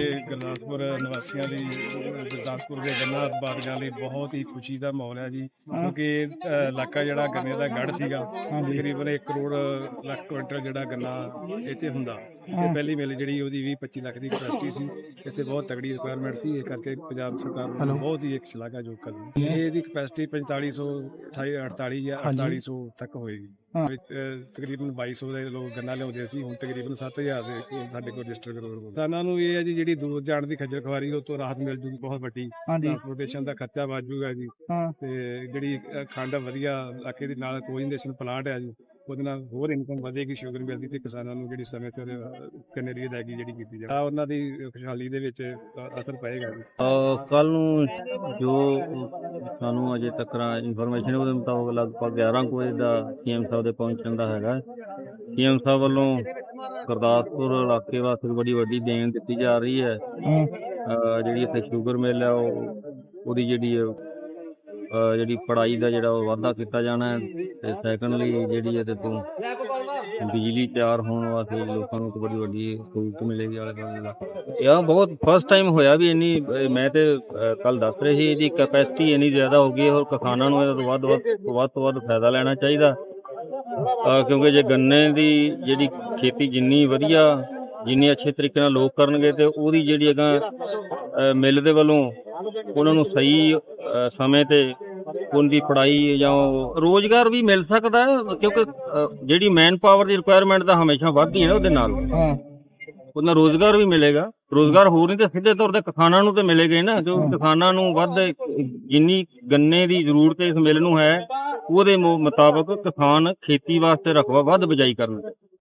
ਇਹ ਗੁਰਦਾਸਪੁਰ ਨਿਵਾਸੀਆਂ ਦੀ ਗੁਰਦਾਸਪੁਰ ਦੇ ਗੰਨਾ ਬਾਗਾਂ ਲਈ ਬਹੁਤ ਹੀ ਖੁਸ਼ੀ ਦਾ ਮਾਹੌਲ ਹੈ ਜੀ। ਕਿਉਂਕਿ ਇਹ, ਇਲਾਕਾ ਜਿਹੜਾ ਗੰਨੇ ਦਾ ਗੜ ਸੀਗਾ ਤਕਰੀਬਨ 1 ਕਰੋੜ ਲੱਖ ਕੁਇੰਟਲ ਜਿਹੜਾ ਗੰਨਾ ਇੱਥੇ ਹੁੰਦਾ। ਇਹ ਪਹਿਲੀ ਮਿਲ ਜਿਹੜੀ ਉਹਦੀ 20 25 ਲੱਖ ਦੀ ਕਪੈਸਿਟੀ ਸੀ। ਇੱਥੇ ਬਹੁਤ ਤਗੜੀ ਰਿਕੁਆਇਰਮੈਂਟ ਸੀ। ਇਹ ਕਰਕੇ ਪੰਜਾਬ ਸਰਕਾਰ ਨੂੰ ਬਹੁਤ ਹੀ ਇੱਕ ਸ਼ਲਾਘਾਯੋਗ ਕਦਮ ਇਹ ਇਹਦੀ ਕਪੈਸਿਟੀ 4500 28 48 ਜਾਂ 4800 ਤੱਕ ਹੋਏਗੀ। ਤਕਰੀਬਨ 2200 ਦੇ ਲੋਕ ਗੰਨਾ ਲਿਆਉਂਦੇ ਸੀ। ਹੁਣ ਤਕਰੀਬਨ 7000 ਦੇ ਸਾਡੇ ਕੋਲ ਰਜਿਸਟਰ ਕਰੋੜ ਕਿਸਾਨਾਂ ਨੂੰ ਇਹ ਹੈ ਜੀ ਜਿਹੜੀ ਦੂਰ ਜਾਣ ਦੀ ਖੱਜਲ ਖਵਾਰੀ ਉਹ ਤੋਂ ਰਾਹਤ ਮਿਲ ਜੂਗੀ ਬਹੁਤ ਵੱਡੀ। ਹਾਂਜੀ। ਟ੍ਰਾਂਸਪੋਰਟੇਸ਼ਨ ਦਾ ਖਰਚਾ ਬਚ ਜੂਗਾ ਜੀ। ਹਾਂ। ਤੇ ਜਿਹੜੀ ਖੰਡ ਵਧੀਆ ਇਲਾਕੇ ਦੇ ਨਾਲ ਕੋਇੰਡੇਸ਼ਨ ਪਲਾਂਟ ਹੈ ਜੀ। ਉਹਦੇ ਨਾਲ ਹੋਰ ਇਨਕਮ ਵਧੇਗੀ ਸ਼ੂਗਰ ਮਿਲ ਦੀ ਤੇ ਕਿਸਾਨਾਂ ਨੂੰ ਜਿਹੜੀ ਸਮੇਂ ਸਿਰ ਕਨੇਰੀ ਅਦਾਇਗੀ ਜਿਹੜੀ ਕੀਤੀ ਜਾਵੇ। ਉਹਨਾਂ ਦੀ ਖੁਸ਼ਹਾਲੀ ਦੇ ਵਿੱਚ ਅ, ਅਸਰ ਪਏਗਾ ਜੀ। ਕੱਲ ਨੂੰ ਜੋ ਸਾਨੂੰ ਅਜੇ ਤੱਕ ਇਨਫੋਰਮੇਸ਼ਨ ਉਹਦੇ ਮੁਤਾਬਕ ਲਗਭਗ 11 ਕੁ ਵਜੇ ਦਾ ਸੀਐਮ ਸਾਹਿਬ ਦੇ ਪਹੁੰਚਣ ਦਾ ਹੈਗਾ। ਸੀਐਮ ਸਾਹਿਬ ਵੱਲੋਂ ਗੁਰਦਾਸਪੁਰ ਇਲਾਕੇ ਵਾਸਤੇ ਬੜੀ ਵੱਡੀ ਦੇਣ ਦਿੱਤੀ ਜਾ ਰਹੀ ਹੈ। ਹੂੰ। ਅਹ ਜਿਹੜੀ ਇੱਥੇ ਸ਼ੂਗਰ ਮਿਲ ਹੈ ਉਹ ਉਹਦੀ ਜਿਹੜੀ ਹੈ, ਅਹ ਜਿਹੜੀ ਪੜਾਈ ਦਾ ਜਿਹੜਾ ਉਹ ਵਾਧਾ ਕੀਤਾ ਜਾਣਾ ਹੈ ਤੇ ਸੈਕੰਡਲੀ ਜਿਹੜੀ ਇਹਦੇ ਤੋਂ ਬਿਜਲੀ ਤਿਆਰ ਹੋਣ ਵਾਸਤੇ ਲੋਕਾਂ ਨੂੰ ਇੱਕ ਬੜੀ ਵੱਡੀ ਸਹੂਲਤ ਮਿਲੇਗੀ ਆਲੇ ਦੁਆਲੇ ਦਾ। ਇਹ ਬਹੁਤ ਫਸਟ ਟਾਈਮ ਹੋਇਆ ਵੀ ਇੰਨੀ ਮੈਂ ਤੇ ਕੱਲ ਦੱਸ ਰਹੇ ਸੀ ਇਹਦੀ ਕੈਪੈਸਿਟੀ ਇੰਨੀ ਜ਼ਿਆਦਾ ਹੋ ਗਈ ਹੈ ਔਰ ਕਿਸਾਨਾਂ ਨੂੰ ਇਹਦਾ ਤੋਂ ਵੱਧ ਵੱਧ ਵੱਧ ਤੋਂ ਵੱਧ ਫਾਇਦਾ ਲੈਣਾ ਚਾਹੀਦਾ। ਅਹ ਕਿਉਂਕਿ ਜੇ ਗੰਨੇ ਦੀ ਜਿਹੜੀ ਖੇਤੀ ਜਿੰਨੀ ਵਧੀਆ ਜਿੰਨੀ ਅੱਛੇ ਤਰੀਕੇ ਨਾਲ ਲੋਕ ਕਰਨਗੇ ਤੇ ਉਹਦੀ ਜਿਹੜੀ ਹੈਗਾ ਮਿੱਲ ਦੇ ਵੱਲੋਂ ਉਹਨਾਂ ਨੂੰ ਸਹੀ ਸਮੇਂ ਤੇ ਉਹਦੀ ਪੜਾਈ ਜਾਂ ਰੋਜ਼ਗਾਰ ਵੀ ਮਿਲ ਸਕਦਾ ਹੈ ਕਿਉਂਕਿ ਜਿਹੜੀ ਮੈਨ ਪਾਵਰ ਦੀ ਰਿਕੁਆਇਰਮੈਂਟ ਤਾਂ ਹਮੇਸ਼ਾ ਵੱਧਦੀ ਹੈ ਨਾ ਉਹਦੇ ਨਾਲ। ਹਾਂ। ਉਹਨਾਂ ਰੋਜ਼ਗਾਰ ਵੀ ਮਿਲੇਗਾ। ਰੋਜ਼ਗਾਰ ਹੋਰ ਨਹੀਂ ਤੇ ਸਿੱਧੇ ਤੌਰ ਤੇ ਕਿਸਾਨਾਂ ਨੂੰ ਤੇ ਮਿਲੇਗਾ ਹੀ ਨਾ ਜੋ ਕਿਸਾਨਾਂ ਨੂੰ ਵੱਧ ਜਿੰਨੀ ਗੰਨੇ ਦੀ ਜ਼ਰੂਰਤ ਇਸ ਮਿਲ ਨੂੰ ਹੈ ਉਹਦੇ ਮੁ- ਮੁਤਾਬਕ ਕਿਸਾਨ ਖੇਤੀ ਵਾਸਤੇ ਰਕਬਾ ਵੱਧ ਬਿਜਾਈ ਕਰਨ।